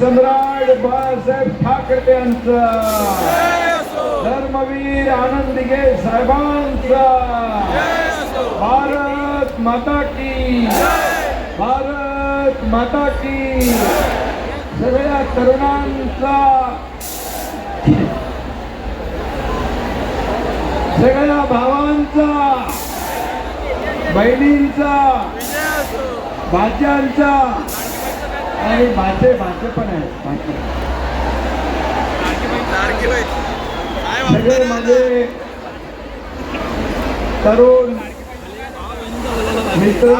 सम्राट बाळासाहेब ठाकरे यांचा. धर्मवीर आनंद दिघे साहेबांचा. भारत माता की. भारत माता की. सगळ्या तरुणांचा. सगळ्या भावांचा. बहिणींचा. भाच्यांचा. आणि भाचे भाचे पण आहेत. भाचे सगळे माझे तरुण मित्र.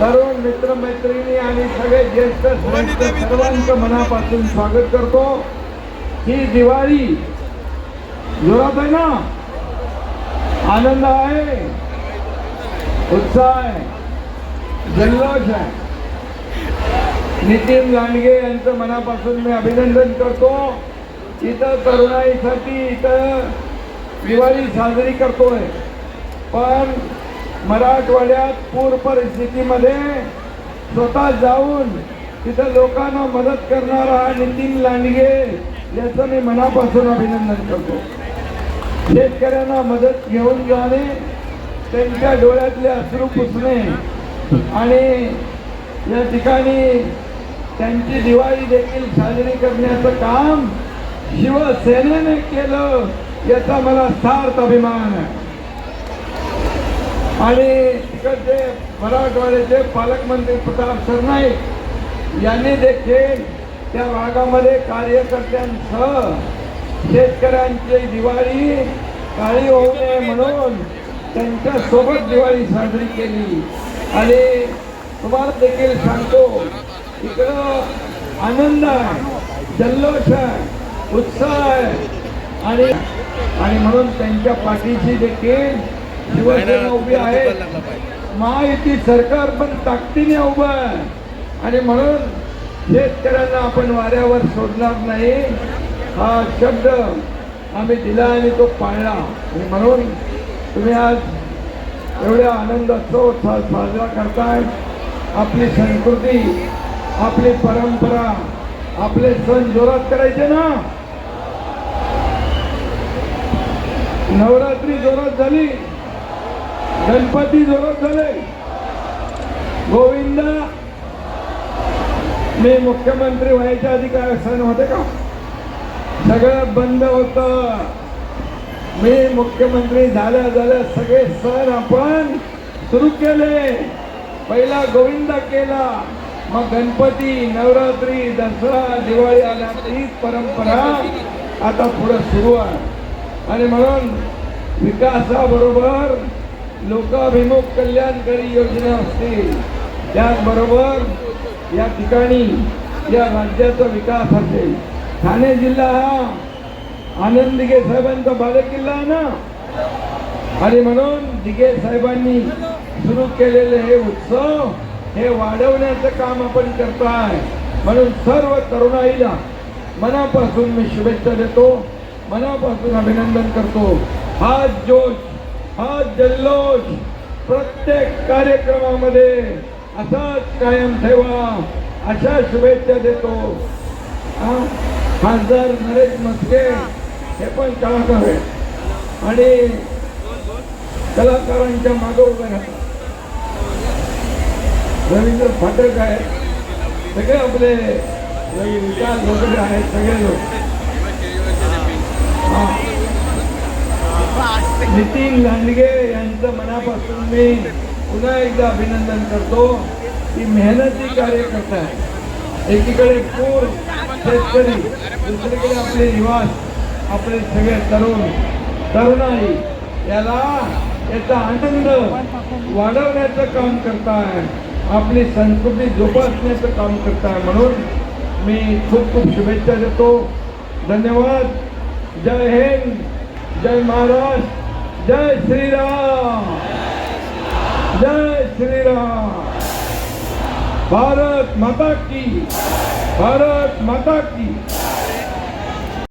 तरुण मित्र मैत्रिणी आणि सगळे ज्येष्ठ सर्वांचं मनापासून स्वागत करतो. ही दिवाळी जोरात आहे ना? आनंद आहे? उत्साह आहे? जल्लोष आहे नितीन लांडगे यांचं मनापासून मी अभिनंदन करतो. इथं तरुणाईसाठी इथं दिवाळी साजरी करतोय. पण मराठवाड्यात पूर परिस्थितीमध्ये स्वतः जाऊन तिथं लोकांना मदत करणारा हा नितीन लांडगे याचं मी मनापासून अभिनंदन करतो. शेतकऱ्यांना मदत घेऊन जाणे त्यांच्या डोळ्यातले अश्रू पुसणे आणि या ठिकाणी त्यांची दिवाळी देखील साजरी करण्याचं काम शिवसेनेने केलं याचा मला सार्थ अभिमान आहे. आणि तिकडचे मराठवाड्याचे पालकमंत्री प्रताप सरनाईक यांनी देखील त्या भागामध्ये कार्यकर्त्यांसह शेतकऱ्यांची दिवाळी काळी होऊ नये म्हणून त्यांच्यासोबत दिवाळी साजरी केली. आणि तुम्हाला देखील सांगतो इकडं आनंद आहे जल्लोष आहे उत्साह आहे. आणि आणि म्हणून त्यांच्या पाठीशी देखील शिवसेना उभी आहे. महायुती सरकार पण ताकदीने उभं आहे. आणि म्हणून शेतकऱ्यांना आपण वाऱ्यावर सोडणार नाही. हा शब्द आम्ही दिला आणि तो पाळला. आणि म्हणून तुम्ही आज एवढ्या आनंदोत्सव साजरा करताय. आपली संस्कृती आपली परंपरा आपले सण जोरात करायचे ना? नवरात्री जोरात झाली. गणपती जोरात झाले. गोविंदा मी मुख्यमंत्री व्हायच्या आधी काय सण होते का? सगळं बंद होतं. मी मुख्यमंत्री झाल्या झाल्या सगळे सण आपण सुरू केले. पहिला गोविंदा केला मग गणपती नवरात्री दसरा दिवाळी आल्या तीच परंपरा आता पुढे सुरू आहे. आणि म्हणून विकासाबरोबर लोकाभिमुख कल्याणकारी योजना असतील त्याचबरोबर या ठिकाणी या राज्याचा विकास असेल. ठाणे जिल्हा हा आनंद दिघे साहेबांचा बालेकिल्ला आहे ना? आणि म्हणून दिघे साहेबांनी सुरू केलेले हे उत्सव हे वाढवण्याचं काम आपण करताय. म्हणून सर्व तरुणाईला मनापासून मी शुभेच्छा देतो मनापासून अभिनंदन करतो. हा जोश हा जल्लोष प्रत्येक कार्यक्रमामध्ये असाच कायम ठेवा अशा शुभेच्छा देतो. हा? खासदार नरेश मस्के हे पण कलाकार आहेत आणि कलाकारांच्या मागे उभे राहतात. रवींद्र फाटक आहेत. सगळे आपले विकास वगैरे आहेत सगळे लोक. नितीन लांडगे यांचं मनापासून मी पुन्हा एकदा अभिनंदन करतो. की मेहनती कार्यकर्ता आहे. एकीकडे पूर शेतकरी दुसरीकडे आपले निवास आपले सगळे तरुण तरुणाई याला याचा आनंद वाढवण्याचं काम करताय. आपली संस्कृती जोपासण्याचं काम करताय म्हणून मी खूप खूप शुभेच्छा देतो. धन्यवाद. जय हिंद. जय महाराष्ट्र जय श्रीराम. जय श्रीराम. भारत माता की भारत माता की.